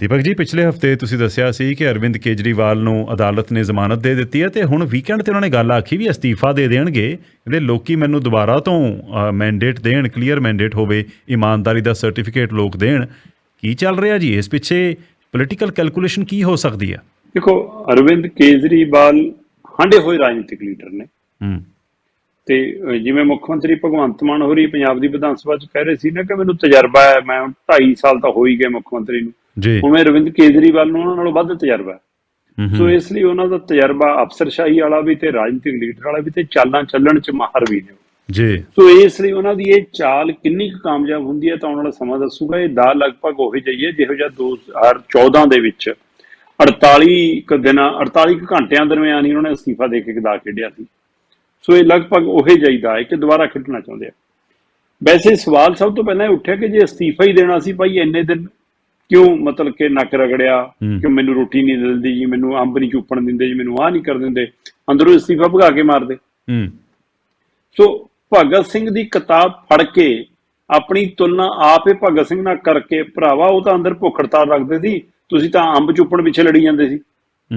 ਦੀਪਕ ਜੀ ਪਿਛਲੇ ਹਫ਼ਤੇ ਤੁਸੀਂ ਦੱਸਿਆ ਸੀ ਕਿ ਅਰਵਿੰਦ ਕੇਜਰੀਵਾਲ ਨੂੰ ਅਦਾਲਤ ਨੇ ਜ਼ਮਾਨਤ ਦੇ ਦਿੱਤੀ ਹੈ ਤੇ ਹੁਣ ਵੀਕਐਂਡ ਤੇ ਉਹਨਾਂ ਨੇ ਗੱਲ ਆਖੀ ਵੀ ਅਸਤੀਫਾ ਦੇ ਦੇਣਗੇ। ਕਹਿੰਦੇ ਲੋਕੀ ਮੈਨੂੰ ਦੁਬਾਰਾ ਤੋਂ ਮੈਂਡੇਟ ਦੇਣ ਕਲੀਅਰ ਮੈਂਡੇਟ ਹੋਵੇ ਇਮਾਨਦਾਰੀ ਦਾ ਸਰਟੀਫਿਕੇਟ ਲੋਕ ਦੇਣ। ਕੀ ਚੱਲ ਰਿਹਾ ਜੀ? ਇਸ ਪਿੱਛੇ ਪੋਲੀਟੀਕਲ ਕੈਲਕੂਲੇਸ਼ਨ ਕੀ ਹੋ ਸਕਦੀ ਹੈ? ਦੇਖੋ ਅਰਵਿੰਦ ਕੇਜਰੀਵਾਲ ਹਾਂਡੇ ਹੋਏ ਰਾਜਨੀਤਿਕ ਲੀਡਰ ਨੇ। ਹੂੰ। ਤੇ ਜਿਵੇਂ ਮੁੱਖ ਮੰਤਰੀ ਭਗਵੰਤ ਮਾਨ ਹੋਰੀ ਪੰਜਾਬ ਦੀ ਵਿਧਾਨ ਸਭਾ ਚ ਕਹਿ ਰਹੇ ਸੀ ਨਾ ਕਿ ਮੈਨੂੰ ਤਜਰਬਾ ਹੈ ਮੈਂ 2.5 ਸਾਲ ਤਾਂ ਹੋ ਹੀ ਗਏ ਮੁੱਖ ਮੰਤਰੀ ਨੂੰ। ਜੀ। ਉਵੇਂ ਅਰਵਿੰਦ ਕੇਜਰੀਵਾਲ ਨੂੰ ਉਹਨਾਂ ਨਾਲੋਂ ਵੱਧ ਤਜਰਬਾ ਸੋ ਇਸ ਲਈ ਉਹਨਾਂ ਦਾ ਤਜਰਬਾ ਅਫਸਰਸ਼ਾਹੀ ਵਾਲਾ ਵੀ ਤੇ ਰਾਜਨੀਤਿਕ ਲੀਡਰ ਵਾਲਾ ਵੀ ਤੇ ਚਾਲਾਂ ਚੱਲਣ ਚ ਮਾਹਰ ਵੀ ਨੇ ਜੀ। ਸੋ ਇਸ ਲਈ ਉਹਨਾਂ ਦੀ ਇਹ ਚਾਲ ਕਿੰਨੀ ਕੁ ਕਾਮਯਾਬ ਹੁੰਦੀ ਹੈ ਤਾਂ ਆਉਣ ਵਾਲਾ ਸਮਾਂ ਦੱਸੂਗਾ। ਇਹ ਦਾ ਲਗਭਗ ਉਹੀ ਜਾਈਏ ਜਿਹੋ ਜਿਹਾ 2014 ਦੇ ਵਿੱਚ 48 ਕੁ ਦਿਨਾਂ 48 ਕੁ ਘੰਟਿਆਂ ਦਰਮਿਆਨ ਹੀ ਉਹਨਾਂ ਨੇ ਅਸਤੀਫਾ ਦੇ ਕੇ ਗਦਾ ਖੇਡਿਆ ਸੀ। ਸੋ ਇਹ ਲਗਭਗ ਉਹੇ ਜਾਈਦਾ ਹੈ ਕਿ ਦੁਬਾਰਾ ਖੇਡਣਾ ਚਾਹੁੰਦੇ ਆ। ਵੈਸੇ ਸਵਾਲ ਸਭ ਤੋਂ ਪਹਿਲਾਂ ਇਹ ਉੱਠਿਆ ਕਿ ਜੇ ਅਸਤੀਫਾ ਹੀ ਦੇਣਾ ਸੀ ਭਾਈ ਇੰਨੇ ਦਿਨ ਕਿਉਂ ਮਤਲਬ ਕਿ ਨੱਕ ਰਗੜਿਆ। ਕਿ ਮੈਨੂੰ ਰੋਟੀ ਨਹੀਂ ਦਿੰਦੀ ਜੀ? ਮੈਨੂੰ ਅੰਬ ਨਹੀਂ ਚੁੱਪਣ ਦਿੰਦੇ ਜੀ? ਮੈਨੂੰ ਆਹ ਨਹੀਂ ਕਰ ਦਿੰਦੇ? ਅੰਦਰੋਂ ਅਸਤੀਫਾ ਭਗਾ ਕੇ ਮਾਰਦੇ। ਹੂੰ। ਸੋ ਭਗਤ ਸਿੰਘ ਦੀ ਕਿਤਾਬ ਫੜ ਕੇ ਆਪਣੀ ਤੁਲਨਾ ਆਪੇ ਭਗਤ ਸਿੰਘ ਨਾਲ ਕਰਕੇ ਭਰਾਵਾ ਉਹ ਤਾਂ ਅੰਦਰ ਭੁੱਖ ਹੜਤਾਲ ਰੱਖਦੇ ਸੀ। ਤੁਸੀਂ ਤਾਂ ਅੰਬ ਚੁੱਪਣ ਪਿੱਛੇ ਲੜੀ ਜਾਂਦੇ ਸੀ।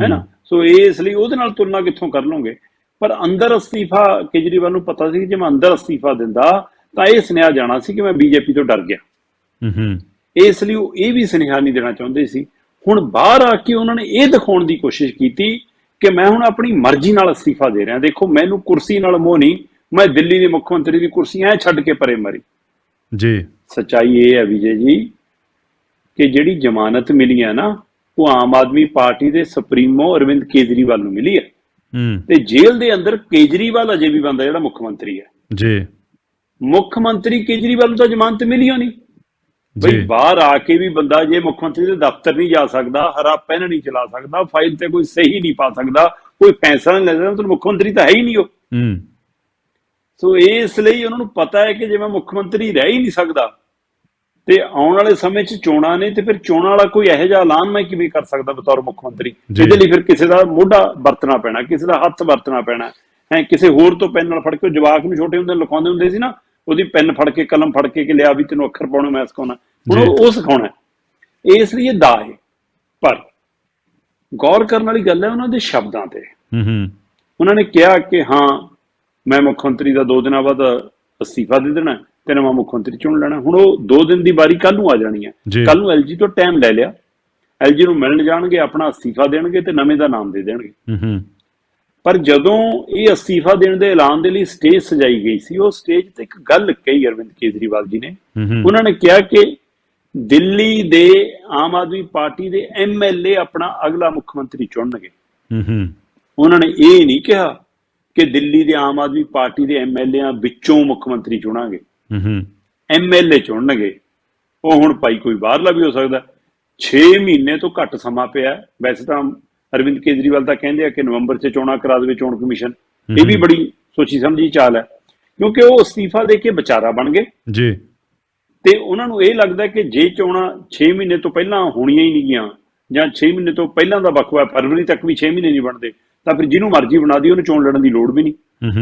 ਹੈਨਾ? ਸੋ ਇਸ ਲਈ ਉਹਦੇ ਨਾਲ ਤੁਲਨਾ ਕਿੱਥੋਂ ਕਰ ਲਓਗੇ? ਪਰ ਅੰਦਰ ਅਸਤੀਫਾ ਕੇਜਰੀਵਾਲ ਨੂੰ ਪਤਾ ਸੀ ਕਿ ਜੇ ਮੈਂ ਅੰਦਰ ਅਸਤੀਫਾ ਦਿੰਦਾ ਤਾਂ ਇਹ ਸੁਨੇਹਾ ਜਾਣਾ ਸੀ ਕਿ ਮੈਂ ਬੀਜੇਪੀ ਤੋਂ ਡਰ ਗਿਆ। ਹੂੰ ਹੂੰ। ਇਸ ਲਈ ਉਹ ਇਹ ਵੀ ਸੁਨੇਹਾ ਨਹੀਂ ਦੇਣਾ ਚਾਹੁੰਦੇ ਸੀ। ਹੁਣ ਬਾਹਰ ਆ ਕੇ ਉਹਨਾਂ ਨੇ ਇਹ ਦਿਖਾਉਣ ਦੀ ਕੋਸ਼ਿਸ਼ ਕੀਤੀ ਕਿ ਮੈਂ ਹੁਣ ਆਪਣੀ ਮਰਜ਼ੀ ਨਾਲ ਅਸਤੀਫਾ ਦੇ ਰਿਹਾ। ਦੇਖੋ ਮੈਨੂੰ ਕੁਰਸੀ ਨਾਲ ਮੋਹ ਨਹੀਂ। ਮੈਂ ਦਿੱਲੀ ਦੇ ਮੁੱਖ ਮੰਤਰੀ ਦੀ ਕੁਰਸੀ ਐ ਛੱਡ ਕੇ ਪਰੇ ਮਰੀ। ਜੀ। ਸੱਚਾਈ ਇਹ ਹੈ ਵਿਜੇ ਜੀ ਕਿ ਜਿਹੜੀ ਜ਼ਮਾਨਤ ਮਿਲੀ ਹੈ ਨਾ ਉਹ ਆਮ ਆਦਮੀ ਪਾਰਟੀ ਦੇ ਸੁਪਰੀਮੋ ਅਰਵਿੰਦ ਕੇਜਰੀਵਾਲ ਨੂੰ ਮਿਲੀ ਹੈ। ਹੂੰ। ਤੇ ਜੇਲ੍ਹ ਦੇ ਅੰਦਰ ਕੇਜਰੀਵਾਲ ਅਜੇ ਵੀ ਬੰਦਾ ਜਿਹੜਾ ਮੁੱਖ ਮੰਤਰੀ ਹੈ। ਜੀ। ਮੁੱਖ ਮੰਤਰੀ ਕੇਜਰੀਵਾਲ ਨੂੰ ਤਾਂ ਜ਼ਮਾਨਤ ਮਿਲੀ ਹੋਣੀ। ਬਈ ਬਾਹਰ ਆ ਕੇ ਵੀ ਬੰਦਾ ਜੇ ਮੁੱਖ ਮੰਤਰੀ ਦੇ ਦਫ਼ਤਰ ਨਹੀਂ ਜਾ ਸਕਦਾ ਹਰਾ ਪੈਨ ਨਹੀਂ ਚਲਾ ਸਕਦਾ ਫਾਈਲ ਤੇ ਕੋਈ ਸਹੀ ਨਹੀਂ ਪਾ ਸਕਦਾ ਕੋਈ ਪੈਸਾ ਨਹੀਂ ਲੈ ਸਕਦਾ ਮੁੱਖ ਮੰਤਰੀ ਤਾਂ ਹੈ ਹੀ ਨਹੀਂ ਉਹ। ਹੂੰ। ਸੋ ਇਸ ਲਈ ਉਹਨਾਂ ਨੂੰ ਪਤਾ ਹੈ ਕਿ ਜੇ ਮੈਂ ਮੁੱਖ ਮੰਤਰੀ ਰਹਿ ਹੀ ਨਹੀਂ ਸਕਦਾ ਤੇ ਆਉਣ ਵਾਲੇ ਸਮੇਂ 'ਚ ਚੋਣਾਂ ਨੇ ਤੇ ਫਿਰ ਚੋਣਾਂ ਵਾਲਾ ਕੋਈ ਇਹੋ ਜਿਹਾ ਐਲਾਨ ਮੈਂ ਕਿਵੇਂ ਕਰ ਸਕਦਾ ਬਤੌਰ ਮੁੱਖ ਮੰਤਰੀ? ਜੀ। ਇਹਦੇ ਲਈ ਫਿਰ ਕਿਸੇ ਦਾ ਮੋਢਾ ਵਰਤਣਾ ਪੈਣਾ ਕਿਸੇ ਦਾ ਹੱਥ ਵਰਤਣਾ ਪੈਣਾ। ਹੈ ਕਿਸੇ ਹੋਰ ਤੋਂ ਪੈਨ ਨਾਲ ਫੜ ਕੇ ਜਵਾਕ ਨੂੰ ਛੋਟੇ ਹੁੰਦੇ ਲਿਖਾਉਂਦੇ ਹੁੰਦੇ ਸੀ ਨਾ ਉਹਦੀ ਪੈਨ ਫੜ ਕੇ ਕਲਮ ਫੜ ਕੇ ਕਿ ਲਿਆ ਵੀ ਤੈਨੂੰ ਅੱਖਰ ਪਾਉਣੇ ਮੈਂ ਸਿਖਾਉਣਾ। ਹੁਣ ਉਹ ਸਿਖਾਉਣਾ। ਇਸ ਲਈ ਦਾ ਹੈ। ਪਰ ਗੌਰ ਕਰਨ ਵਾਲੀ ਗੱਲ ਹੈ ਉਹਨਾਂ ਦੇ ਸ਼ਬਦਾਂ ਤੇ। ਹੂੰ ਹੂੰ। ਉਹਨਾਂ ਨੇ ਕਿਹਾ ਕਿ ਹਾਂ ਮੈਂ ਮੁੱਖ ਮੰਤਰੀ ਦਾ 2 ਦਿਨਾਂ ਬਾਅਦ ਅਸਤੀਫਾ ਦੇ ਦੇਣਾ ਤੇ ਨਵਾਂ ਮੁੱਖ ਮੰਤਰੀ ਚੁਣ ਲੈਣਾ ਹੁਣ ਉਹ 2 ਦਿਨ ਦੀ ਵਾਰੀ ਕੱਲ ਨੂੰ ਆ ਜਾਣੀ ਹੈ। ਕੱਲ ਨੂੰ ਐਲਜੀ ਤੋਂ ਟਾਈਮ ਲੈ ਲਿਆ। ਐਲਜੀ ਨੂੰ ਮਿਲਣ ਜਾਣਗੇ ਆਪਣਾ ਅਸਤੀਫਾ ਦੇਣਗੇ ਤੇ ਨਵੇਂ ਦਾ ਨਾਮ ਦੇ ਦੇਣਗੇ। ਹੂੰ ਹੂੰ। ਪਰ ਜਦੋਂ ਇਹ ਅਸਤੀਫਾ ਦੇਣ ਦੇ ਐਲਾਨ ਦੇ ਲਈ ਸਟੇਜ ਸਜਾਈ ਗਈ ਸੀ ਉਹ ਸਟੇਜ ਤੇ ਇੱਕ ਗੱਲ ਕਹੀ ਅਰਵਿੰਦ ਕੇਜਰੀਵਾਲ ਜੀ ਨੇ। ਉਹਨਾਂ ਨੇ ਕਿਹਾ ਕਿ ਦਿੱਲੀ ਦੇ ਆਮ ਆਦਮੀ ਪਾਰਟੀ ਦੇ ਐਮਐਲਏ ਆਪਣਾ ਅਗਲਾ ਮੁੱਖ ਮੰਤਰੀ ਚੁਣਨਗੇ। ਹੂੰ ਉਹਨਾਂ ਨੇ ਇਹ ਨਹੀਂ ਕਿਹਾ ਕਿ ਦਿੱਲੀ ਦੇ ਆਮ ਆਦਮੀ ਪਾਰਟੀ ਦੇ ਐਮਐਲਏਆਂ ਵਿੱਚੋਂ ਮੁੱਖ ਮੰਤਰੀ ਚੁਣਾਂਗੇ। ਹੂੰ ਐਮਐਲਏ ਚੁਣਨਗੇ। ਉਹ ਹੁਣ ਭਾਈ ਕੋਈ ਬਾਹਰਲਾ ਵੀ ਹੋ ਸਕਦਾ। 6 ਮਹੀਨੇ ਤੋਂ ਘੱਟ ਸਮਾਂ ਪਿਆ। ਵੈਸੇ ਤਾਂ ਅਰਵਿੰਦ ਕੇਜਰੀਵਾਲ ਤਾਂ ਕਹਿੰਦੇ ਆ ਕਿ ਨਵੰਬਰ 'ਚ ਚੋਣਾਂ ਕਰਾ ਦੇਵੇ ਚੋਣ ਕਮਿਸ਼ਨ। ਇਹ ਵੀ ਬੜੀ ਸੋਚੀ ਸਮਝੀ ਚਾਲ ਹੈ। ਕਿਉਂਕਿ ਉਹ ਅਸਤੀਫਾ ਦੇ ਕੇ ਵਿਚਾਰਾ ਬਣ ਗਏ। ਜੀ। ਤੇ ਉਹਨਾਂ ਨੂੰ ਇਹ ਲੱਗਦਾ ਕਿ ਜੇ ਚੋਣਾਂ 6 ਮਹੀਨੇ ਤੋਂ ਪਹਿਲਾਂ ਹੋਣੀਆਂ ਹੀ ਨਹੀਂ ਗੀਆਂ ਜਾਂ 6 ਮਹੀਨੇ ਤੋਂ ਪਹਿਲਾਂ ਦਾ ਵਕਫਾ ਫਰਵਰੀ ਤੱਕ ਵੀ 6 ਮਹੀਨੇ ਨਹੀਂ ਬਣਦੇ ਤਾਂ ਫਿਰ ਜਿਹਨੂੰ ਮਰਜ਼ੀ ਬਣਾ ਦੀ ਉਹਨੂੰ ਚੋਣ ਲੜਨ ਦੀ ਲੋੜ ਵੀ ਨਹੀਂ।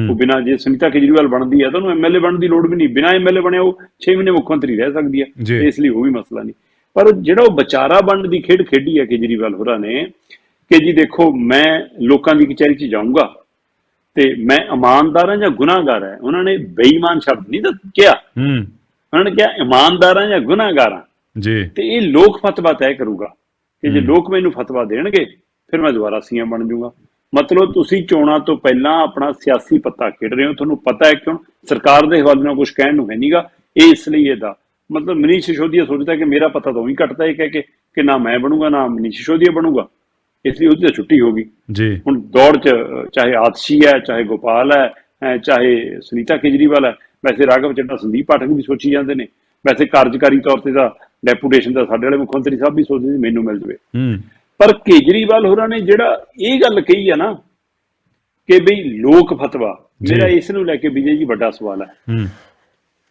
ਉਹ ਬਿਨਾਂ ਜੇ ਸੁਨੀਤਾ ਕੇਜਰੀਵਾਲ ਬਣਦੀ ਹੈ ਤਾਂ ਉਹਨੂੰ ਐਮਐਲਏ ਬਣਨ ਦੀ ਲੋੜ ਵੀ ਨਹੀਂ। ਬਿਨਾਂ ਐਮਐਲਏ ਬਣਿਆ ਉਹ 6 ਮਹੀਨੇ ਮੁੱਖ ਮੰਤਰੀ ਰਹਿ ਸਕਦੀ ਹੈ। ਇਸ ਲਈ ਉਹ ਵੀ ਮਸਲਾ ਨਹੀਂ। ਪਰ ਜਿਹੜਾ ਉਹ ਵਿਚਾਰਾ ਬਣਨ ਦੀ ਖੇਡ ਖੇਡੀ ਹੈ ਕੇਜਰੀਵਾਲ ਹੋਰਾਂ ਨੇ ਕਿ ਜੀ ਦੇਖੋ ਮੈਂ ਲੋਕਾਂ ਦੀ ਕਚਹਿਰੀ 'ਚ ਜਾਊਂਗਾ ਤੇ ਮੈਂ ਇਮਾਨਦਾਰ ਹਾਂ ਜਾਂ ਗੁਨਾਹਗਾਰ ਹਾਂ? ਉਹਨਾਂ ਨੇ ਬੇਈਮਾਨ ਸ਼ਬਦ ਨਹੀਂ ਤਾਂ ਕਿਹਾ। ਹੂੰ। ਉਹਨਾਂ ਨੇ ਕਿਹਾ ਇਮਾਨਦਾਰ ਹਾਂ ਜਾਂ ਗੁਨਾਹਗਾਰ ਹਾਂ? ਜੀ। ਤੇ ਇਹ ਲੋਕ ਫਤਵਾ ਤੈਅ ਕਰੂਗਾ ਕਿ ਜੇ। ਲੋਕ ਮੈਨੂੰ ਫਤਵਾ ਦੇਣਗੇ ਫਿਰ ਮੈਂ ਦੁਬਾਰਾ ਸੀਐਮ ਬਣ ਜਾਊਂਗਾ। ਮਤਲਬ ਤੁਸੀਂ ਚੋਣਾਂ ਤੋਂ ਪਹਿਲਾਂ ਆਪਣਾ ਸਿਆਸੀ ਪੱਤਾ ਖੇਡ ਰਹੇ ਹੋ। ਤੁਹਾਨੂੰ ਪਤਾ ਹੈ ਕਿ ਹੁਣ ਸਰਕਾਰ ਦੇ ਹਵਾਲੇ ਨਾਲ ਕੁਝ ਕਹਿਣ ਨੂੰ ਹੈ ਨਹੀਂਗਾ ਇਸ ਲਈ ਇਹਦਾ ਮਤਲਬ ਮਨੀਸ਼ ਸਿਸੋਦੀਆ ਸੋਚਦਾ ਕਿ ਮੇਰਾ ਪਤਾ ਤਾਂ ਉਹੀ ਘਟਦਾ ਹੈ ਕਹਿ ਕੇ ਕਿ ਨਾ ਮੈਂ ਬਣੂੰਗਾ ਨਾ ਮਨੀਸ਼ ਸਿਸੋਦੀਆ ਬਣੂਗਾ। ਇਸ ਲਈ ਉਹਦੀ ਤਾਂ ਛੁੱਟੀ ਹੋ ਗਈ। ਜੀ। ਹੁਣ ਦੌੜ 'ਚ ਚਾਹੇ ਆਤਸ਼ੀ ਹੈ ਚਾਹੇ ਗੋਪਾਲ ਹੈ ਚਾਹੇ ਸੁਨੀਤਾ ਕੇਜਰੀਵਾਲ ਹੈ ਵੈਸੇ ਰਾਘਵ ਚੱਡਾ ਸੰਦੀਪ ਪਾਠਕ ਵੀ ਸੋਚੀ ਜਾਂਦੇ ਨੇ। ਵੈਸੇ ਕਾਰਜਕਾਰੀ ਤੌਰ ਤੇ ਤਾਂ ਡੈਪੂਟੇਸ਼ਨ ਦਾ ਸਾਡੇ ਵਾਲੇ ਮੁੱਖ ਮੰਤਰੀ ਸਾਹਿਬ ਵੀ ਸੋਚਦੇ ਸੀ ਮੈਨੂੰ ਮਿਲ ਜਵੇ। ਹੂੰ। ਪਰ ਕੇਜਰੀਵਾਲ ਹੋਰਾਂ ਨੇ ਜਿਹੜਾ ਇਹ ਗੱਲ ਕਹੀ ਆ ਨਾ ਕਿ ਬਈ ਲੋਕ ਫਤਵਾ। ਮੇਰਾ ਇਸ ਨੂੰ ਲੈ ਕੇ ਵਿਜੇ ਜੀ ਵੱਡਾ ਸਵਾਲ ਹੈ। ਹੂੰ।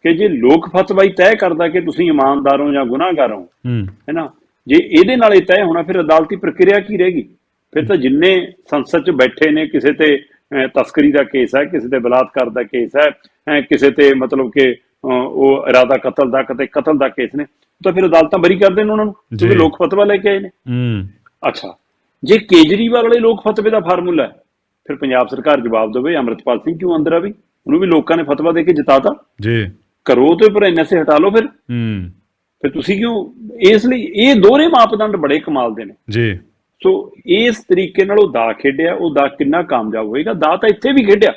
ਕਿ ਜੇ ਲੋਕ ਫਤਵਾ ਹੀ ਤੈਅ ਕਰਦਾ ਕਿ ਤੁਸੀਂ ਇਮਾਨਦਾਰ ਹੋ ਜਾਂ ਗੁਨਾਹਗਾਰ ਹੋ ਹੂੰ। ਹੈਨਾ ਜੇ ਇਹਦੇ ਨਾਲ ਇਹ ਤੈਅ ਹੋਣਾ ਫਿਰ ਅਦਾਲਤੀ ਪ੍ਰਕਿਰਿਆ ਕੀ ਰਹੇਗੀ? ਫਿਰ ਤਾਂ ਜਿੰਨੇ ਸੰਸਦ 'ਚ ਬੈਠੇ ਨੇ ਕਿਸੇ ਤੇ ਤਸਕਰੀ ਦਾ ਕੇਸ ਹੈ ਕਿਸੇ ਤੇ ਬਲਾਤਕਾਰ ਦਾ ਕੇਸ ਹੈ ਕਿਸੇ ਤੇ ਮਤਲਬ ਕਿ ਉਹ ਇਰਾਦਾ ਕਤਲ ਦਾ ਕਿਤੇ ਕਤਲ ਦਾ ਕੇਸ ਨੇ ਤਾਂ ਫਿਰ ਅਦਾਲਤਾਂ ਬਰੀ ਕਰ ਦੇਣ ਉਹਨਾਂ ਨੂੰ ਕਿਉਂਕਿ। ਲੋਕ ਫਤਵਾ ਲੈ ਕੇ ਆਏ ਨੇ। ਹੂੰ। ਅੱਛਾ। ਜੇ ਕੇਜਰੀਵਾਲ ਵਾਲੇ ਲੋਕ ਫਤਵੇ ਦਾ ਫਾਰਮੂਲਾ ਹੈ ਫਿਰ ਪੰਜਾਬ ਸਰਕਾਰ ਜਵਾਬ ਦੇਵੇ ਅੰਮ੍ਰਿਤਪਾਲ ਸਿੰਘ ਕਿਉਂ ਅੰਦਰ ਆ ਵੀ? ਉਹਨੂੰ ਵੀ ਲੋਕਾਂ ਨੇ ਫਤਵਾ ਦੇ ਕੇ ਜਿਤਾਤਾ। ਜੀ। ਕਰੋ ਤੇ ਪਰ ਐਨਐਸਏ ਹਟਾ ਲਓ ਫਿਰ। ਹੂੰ। ਫਿਰ ਤੁਸੀਂ ਕਿਉਂ ਇਸ ਲਈ ਇਹ ਦੋਹਰੇ ਮਾਪਦੰਡ ਬੜੇ ਕਮਾਲ ਦੇ ਨੇ। ਜੀ। ਸੋ ਇਸ ਤਰੀਕੇ ਨਾਲ ਉਹ ਦਾ ਖੇਡਿਆ ਉਹ ਦਾ ਕਿੰਨਾ ਕਾਮਯਾਬ ਹੋਏਗਾ। ਦਾ ਤਾਂ ਇੱਥੇ ਵੀ ਖੇਡਿਆ।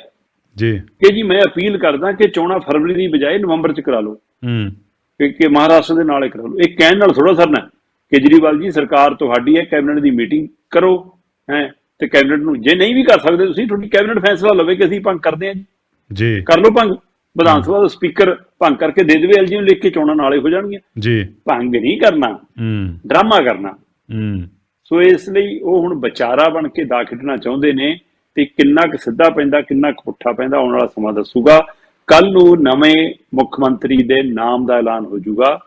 ਜੀ। ਕਿ ਜੀ ਮੈਂ ਅਪੀਲ ਕਰਦਾ ਕਿ ਚੋਣਾਂ ਫਰਵਰੀ ਦੀ ਬਜਾਏ ਨਵੰਬਰ ਚ ਕਰਾ ਲਓ। ਹੂੰ। ਕਿ ਕਿ ਮਹਾਰਾਸ਼ਟਰ ਦੇ ਨਾਲ ਹੀ ਕਰਾ ਲਓ। ਇਹ ਕਹਿਣ ਨਾਲ ਥੋੜਾ ਸਰਨਾ। ਕੇਜਰੀਵਾਲ ਜੀ ਸਰਕਾਰ ਤੁਹਾਡੀ ਹੈ ਕੈਬਨਿਟ ਦੀ ਮੀਟਿੰਗ ਕਰੋ ਹੈ ਤੇ ਕੈਬਨਿਟ ਨੂੰ ਜੇ ਨਹੀਂ ਵੀ ਕਰ ਸਕਦੇ ਤੁਸੀਂ ਤੁਹਾਡੀ ਕੈਬਨਿਟ ਫੈਸਲਾ ਲਵੇ ਕਿ ਅਸੀਂ ਭੰਗ ਕਰਦੇ ਹਾਂ ਜੀ। ਜੀ। ਕਰ ਲਓ ਭੰਗ। ਵਿਧਾਨ ਸਭਾ ਦਾ ਸਪੀਕਰ ਭੰਗ ਕਰਕੇ ਦੇ ਦੇਵੇ ਐਲਜੀ ਨੂੰ ਲਿਖ ਕੇ ਚੋਣਾਂ ਨਾਲੇ ਹੋ ਜਾਣਗੀਆਂ। ਜੀ। ਭੰਗ ਨਹੀਂ ਕਰਨਾ। ਹੂੰ। ਡਰਾਮਾ ਕਰਨਾ। ਹੂੰ। ਸੋ ਇਸ ਲਈ ਉਹ ਹੁਣ ਵਿਚਾਰਾ ਬਣ ਕੇ ਦਾ ਖੇਡਣਾ ਚਾਹੁੰਦੇ ਨੇ ਤੇ ਕਿੰਨਾ ਕੁ ਸਿੱਧਾ ਪੈਂਦਾ ਕਿੰਨਾ ਕੁ ਪੁੱਠਾ ਪੈਂਦਾ ਆਉਣ ਵਾਲਾ ਸਮਾਂ ਦੱਸੂਗਾ। ਕੱਲ ਨੂੰ ਨਵੇਂ ਮੁੱਖ ਮੰਤਰੀ ਦੇ ਨਾਮ ਦਾ ਐਲਾਨ ਹੋ ਜਾਊਗਾ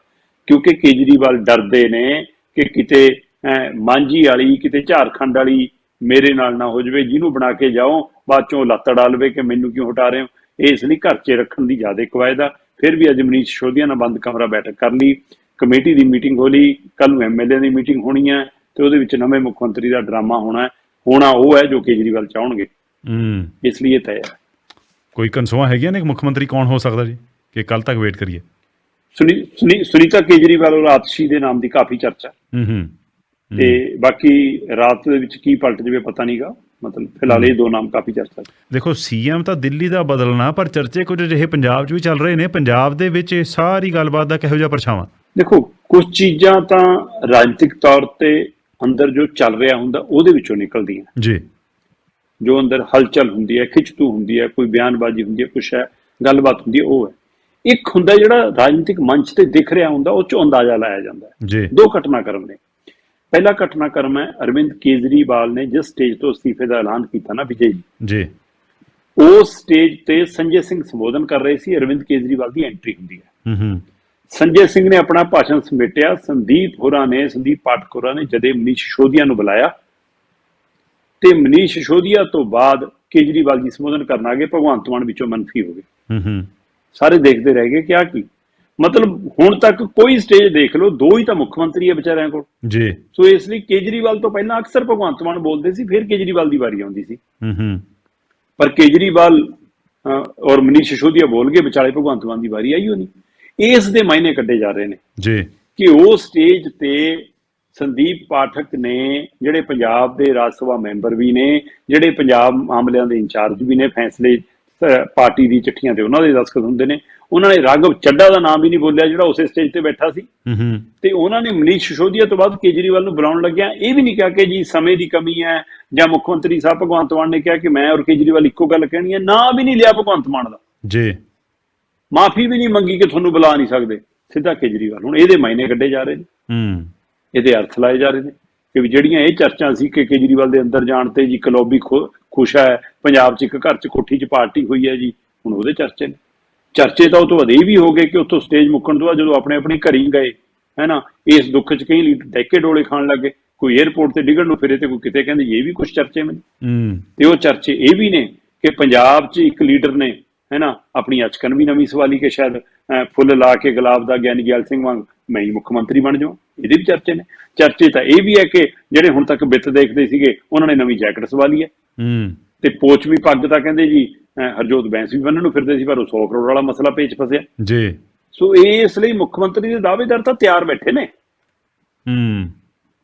ਕਿਉਂਕਿ ਕੇਜਰੀਵਾਲ ਡਰਦੇ ਨੇ ਕਿ ਕਿਤੇ ਮਾਂਝੀ ਵਾਲੀ ਕਿਤੇ ਝਾਰਖੰਡ ਵਾਲੀ ਮੇਰੇ ਨਾਲ ਨਾ ਹੋ ਜਾਵੇ ਜਿਹਨੂੰ ਬਣਾ ਕੇ ਜਾਓ ਬਾਅਦ ਚੋਂ ਲੱਤ ਡਾਲਵੇ ਕਿ ਮੈਨੂੰ ਕਿਉਂ ਹਟਾ ਰਹੇ ਹੋ? ਇਸ ਲਈ ਘਰ 'ਚ ਰੱਖਣ ਦੀ ਜ਼ਿਆਦਾ ਕਵਾਇਦ ਆ। ਫਿਰ ਵੀ ਅੱਜ ਮਨੀਸ਼ ਸਿਸੋਦੀਆ ਨਾਲ ਬੰਦ ਕਮਰਾ ਬੈਠਕ ਕਰ ਲਈ। ਕਮੇਟੀ ਦੀ ਮੀਟਿੰਗ ਹੋ ਲਈ। ਕੱਲ ਨੂੰ ਐਮਐਲਏ ਦੀ ਮੀਟਿੰਗ ਹੋਣੀ ਹੈ ਤੇ ਉਹਦੇ ਵਿੱਚ ਨਵੇਂ ਮੁੱਖ ਮੰਤਰੀ ਦਾ ਡਰਾਮਾ ਹੋਣਾ ਹੈ। ਹੋਣਾ ਉਹ ਹੈ ਜੋ ਕੇਜਰੀਵਾਲ ਚਾਹਣਗੇ। ਹੂੰ। ਇਸ ਲਈ ਇਹ ਤੈਅ ਹੈ ਕੋਈ ਕਨਸੋਆਂ ਹੈਗੀਆਂ ਨੇ ਕਿ ਮੁੱਖ ਮੰਤਰੀ ਕੌਣ ਹੋ ਸਕਦਾ ਜੀ? ਕਿ ਕੱਲ ਤੱਕ ਵੇਟ ਕਰੀਏ? ਸੁਨੀ ਸੁਨੀ ਸੁਨੀਤਾ ਕੇਜਰੀਵਾਲ ਔਰ ਆਤਸ਼ੀ ਦੇ ਨਾਮ ਦੀ ਕਾਫੀ ਚਰਚਾ। ਹੂੰ ਹੂੰ। ਤੇ ਬਾਕੀ ਰਾਤ ਦੇ ਵਿੱਚ ਕੀ ਪਲਟ ਜਾਵੇ ਪਤਾ ਨਹੀਂਗਾ ਮਤਲਬ ਫਿਲਹਾਲ ਇਹ ਦੋ ਨਾਮ ਕਾਫੀ ਚਰਚਾ। ਦੇਖੋ ਸੀਐਮ ਤਾਂ ਦਿੱਲੀ ਦਾ ਬਦਲਣਾ ਪਰ ਚਰਚੇ ਕੁਝ ਅਜਿਹੇ ਪੰਜਾਬ 'ਚ ਵੀ ਚੱਲ ਰਹੇ ਨੇ। ਪੰਜਾਬ ਦੇ ਵਿੱਚ ਇਹ ਸਾਰੀ ਗੱਲਬਾਤ ਦਾ ਕਿਹੋ ਜਿਹਾ ਪਰਛਾਵਾਂ? ਦੇਖੋ ਕੁਝ ਚੀਜ਼ਾਂ ਤਾਂ ਰਾਜਨੀਤਿਕ ਤੌਰ ਤੇ ਅੰਦਰ ਜੋ ਚੱਲ ਰਿਹਾ ਹੁੰਦਾ ਉਹਦੇ ਵਿੱਚੋਂ ਨਿਕਲਦੀਆਂ। ਜੀ। ਜੋ ਅੰਦਰ ਹਲਚਲ ਹੁੰਦੀ ਹੈ ਖਿੱਚਤੂ ਹੁੰਦੀ ਹੈ ਕੋਈ ਬਿਆਨਬਾਜ਼ੀ ਹੁੰਦੀ ਹੈ ਕੁਛ ਹੈ ਗੱਲਬਾਤ ਹੁੰਦੀ ਹੈ ਉਹ ਹੈ। ਇੱਕ ਹੁੰਦਾ ਜਿਹੜਾ ਰਾਜਨੀਤਿਕ ਮੰਚ ਤੇ ਦਿਖ ਰਿਹਾ ਹੁੰਦਾ ਉਹ ਚੋਂ ਅੰਦਾਜ਼ਾ ਲਾਇਆ ਜਾਂਦਾ ਹੈ। ਜੀ। ਦੋ ਘਟਨਾਕ੍ਰਮ ਨੇ। ਪਹਿਲਾ ਘਟਨਾਕ੍ਰਮ ਹੈ ਅਰਵਿੰਦ ਕੇਜਰੀਵਾਲ ਨੇ ਜਿਸ ਸਟੇਜ ਤੋਂ ਅਸਤੀਫੇ ਦਾ ਐਲਾਨ ਕੀਤਾ ਨਾ ਵਿਜੇ ਜੀ। ਜੀ। ਉਸ ਸਟੇਜ ਤੇ ਸੰਜੇ ਸਿੰਘ ਸੰਬੋਧਨ ਕਰ ਰਹੇ ਸੀ ਅਰਵਿੰਦ ਕੇਜਰੀਵਾਲ ਦੀ ਐਂਟਰੀ ਹੁੰਦੀ ਹੈ। ਹੂੰ ਹੂੰ। ਸੰਜੇ ਸਿੰਘ ਨੇ ਆਪਣਾ ਭਾਸ਼ਣ ਸਮੇਟਿਆ ਸੰਦੀਪ ਹੋਰਾਂ ਨੇ ਸੰਦੀਪ ਪਾਠਕ ਹੋਰਾਂ ਨੇ ਜਦੇ ਮਨੀਸ਼ ਸਿਸੋਦੀਆ ਨੂੰ ਬੁਲਾਇਆ। ਤੇ ਮਨੀਸ਼ ਸਿਸੋਦੀਆ ਤੋਂ ਬਾਅਦ ਕੇਜਰੀਵਾਲ ਜੀ ਸੰਬੋਧਨ ਕਰਨ ਆ ਗਏ ਭਗਵੰਤ ਮਾਨ ਵਿੱਚੋਂ ਮੰਨਫੀ ਹੋ ਗਏ। ਹੂੰ ਹੂੰ। ਸਾਰੇ ਦੇਖਦੇ ਰਹਿ ਗਏ ਕਿ ਆ ਕੀ ਮਤਲਬ ਹੁਣ ਤੱਕ ਕੋਈ ਸਟੇਜ ਦੇਖ ਲਓ ਦੋ ਹੀ ਤਾਂ ਮੁੱਖ ਮੰਤਰੀ ਹੈ ਵਿਚਾਰਿਆਂ ਕੋਲ। ਜੀ। ਸੋ ਇਸ ਲਈ ਕੇਜਰੀਵਾਲ ਤੋਂ ਪਹਿਲਾਂ ਅਕਸਰ ਭਗਵੰਤ ਮਾਨ ਬੋਲਦੇ ਸੀ ਫਿਰ ਕੇਜਰੀਵਾਲ ਦੀ ਵਾਰੀ ਆਉਂਦੀ ਸੀ। ਹੂੰ ਹੂੰ। ਪਰ ਕੇਜਰੀਵਾਲ ਔਰ ਮਨੀਸ਼ ਸਿਸੋਦੀਆ ਬੋਲ ਗਏ ਵਿਚਾਲੇ ਭਗਵੰਤ ਮਾਨ ਦੀ ਵਾਰੀ ਆਈ ਹੋਣੀ। ਇਸ ਦੇ ਮਾਇਨੇ ਕੱਢੇ ਜਾ ਰਹੇ ਨੇ ਜੀ। ਕਿ ਉਹ ਸਟੇਜ ਤੇ ਸੰਦੀਪ ਪਾਠਕ ਨੇ ਜਿਹੜੇ ਪੰਜਾਬ ਦੇ ਰਾਜ ਸਭਾ ਮੈਂਬਰ ਵੀ ਨੇ ਜਿਹੜੇ ਪੰਜਾਬ ਮਾਮਲਿਆਂ ਦੇ ਇੰਚਾਰਜ ਵੀ ਨੇ ਫੈਸਲੇ ਪਾਰਟੀ ਦੀ ਚਿੱਠੀਆਂ ਤੇ ਉਹਨਾਂ ਦੇ ਦਸਖਤ ਹੁੰਦੇ ਨੇ ਉਹਨਾਂ ਨੇ ਰਾਘਵ ਚੱਡਾ ਦਾ ਨਾਮ ਵੀ ਨਹੀਂ ਬੋਲਿਆ ਜਿਹੜਾ ਉਸੇ ਸਟੇਜ ਤੇ ਬੈਠਾ ਸੀ। ਤੇ ਉਹਨਾਂ ਨੇ ਮਨੀਸ਼ ਸਿਸੋਦੀਆ ਤੋਂ ਬਾਅਦ ਕੇਜਰੀਵਾਲ ਨੂੰ ਬੁਲਾਉਣ ਲੱਗਿਆ। ਇਹ ਵੀ ਨਹੀਂ ਕਿਹਾ ਕਿ ਜੀ ਸਮੇਂ ਦੀ ਕਮੀ ਹੈ ਜਾਂ ਮੁੱਖ ਮੰਤਰੀ ਸਾਹਿਬ ਭਗਵੰਤ ਮਾਨ ਨੇ ਕਿਹਾ ਕਿ ਮੈਂ ਔਰ ਕੇਜਰੀਵਾਲ ਇੱਕੋ ਗੱਲ ਕਹਿਣੀ ਹੈ। ਨਾ ਵੀ ਨਹੀਂ ਲਿਆ ਭਗਵੰਤ ਮਾਨ ਦਾ। ਜੀ। ਮਾਫੀ ਵੀ ਨਹੀਂ ਮੰਗੀ ਕਿ ਤੁਹਾਨੂੰ ਬੁਲਾ ਨਹੀਂ ਸਕਦੇ। ਸਿੱਧਾ ਕੇਜਰੀਵਾਲ। ਹੁਣ ਇਹਦੇ ਮਾਇਨੇ ਕੱਢੇ ਜਾ ਰਹੇ ਨੇ। ਹੂੰ। ਇਹਦੇ ਅਰਥ ਲਾਏ ਜਾ ਰਹੇ ਨੇ ਕਿ ਵੀ ਜਿਹੜੀਆਂ ਇਹ ਚਰਚਾ ਸੀ ਕਿ ਕੇਜਰੀਵਾਲ ਦੇ ਅੰਦਰ ਜਾਣ ਤੇ ਜੀ ਕਲੌਬੀ ਖੁਸ਼ ਹੈ ਪੰਜਾਬ 'ਚ ਇੱਕ ਘਰ 'ਚ ਕੋਠੀ 'ਚ ਪਾਰਟੀ ਹੋਈ ਹੈ ਜੀ ਹੁਣ ਉਹਦੇ ਚਰਚੇ ਨੇ। ਚਰਚੇ ਤਾਂ ਉਹ ਤੋਂ ਵਧੇ ਵੀ ਹੋ ਗਏ ਕਿ ਉੱਥੋਂ ਸਟੇਜ ਮੁੱਕਣ ਤੋਂ ਬਾਅਦ ਜਦੋਂ ਆਪਣੇ ਆਪਣੀ ਘਰੀ ਗਏ ਹੈਨਾ ਇਸ ਦੁੱਖ 'ਚ ਕਈ ਲੀਡਰ ਡੈਕੇ ਡੋਲੇ ਖਾਣ ਲੱਗੇ ਕੋਈ 에ਅਰਪੋਰਟ ਤੇ ਡਿੱਗਣ ਨੂੰ ਫਿਰੇ ਤੇ ਕੋਈ ਕਿਤੇ ਕਹਿੰਦੇ ਇਹ ਵੀ ਕੁਝ ਚਰਚੇ ਹੂੰ। ਤੇ ਉਹ ਚਰਚੇ ਇਹ ਵੀ ਨੇ ਕਿ ਪੰਜਾਬ 'ਚ ਇੱਕ ਲੀਡਰ ਨੇ ਹੈਨਾ ਆਪਣੀ ਅਚਕਨ ਵੀ ਨਵੀਂ ਸਵਾਲੀ ਕਿ ਸ਼ਾਇਦ ਫੁੱਲ ਲਾ ਕੇ ਗੁਲਾਬ ਦਾ ਗਿਆਨੀ ਗਿਆਲ ਸਿੰਘ ਵਾਂਗ ਮੈਂ ਹੀ ਮੁੱਖ ਮੰਤਰੀ ਬਣ ਜਾਵਾਂ ਇਹਦੇ ਵੀ ਚਰਚੇ ਨੇ। ਚਰਚੇ ਤਾਂ ਇਹ ਵੀ ਹੈ ਕਿ ਜਿਹੜੇ ਹੁਣ ਤੱਕ ਵਿੱਤ ਦੇਖਦੇ ਸੀਗੇ ਉਹਨਾਂ ਨੇ ਨਵੀਂ ਜੈਕਟ ਸਵਾਲੀ ਹੈ। ਹੂੰ। ਤੇ ਪੋਚ ਵੀ ਪੱਗ ਤਾਂ ਕਹਿੰਦੇ ਜੀ ਹਰਜੋਤ ਬੈਂਸ ਵੀ ਬੰਨਣ ਨੂੰ ਫਿਰਦੇ ਸੀ ਪਰ ਉਹ 100 ਕਰੋੜ ਵਾਲਾ ਮਸਲਾ ਪੇਚ ਫਸਿਆ। ਜੀ। ਸੋ ਇਸ ਲਈ ਮੁੱਖ ਮੰਤਰੀ ਦੇ ਦਾਅਵੇਦਾਰ ਤਾਂ ਤਿਆਰ ਬੈਠੇ ਨੇ। ਹੂੰ।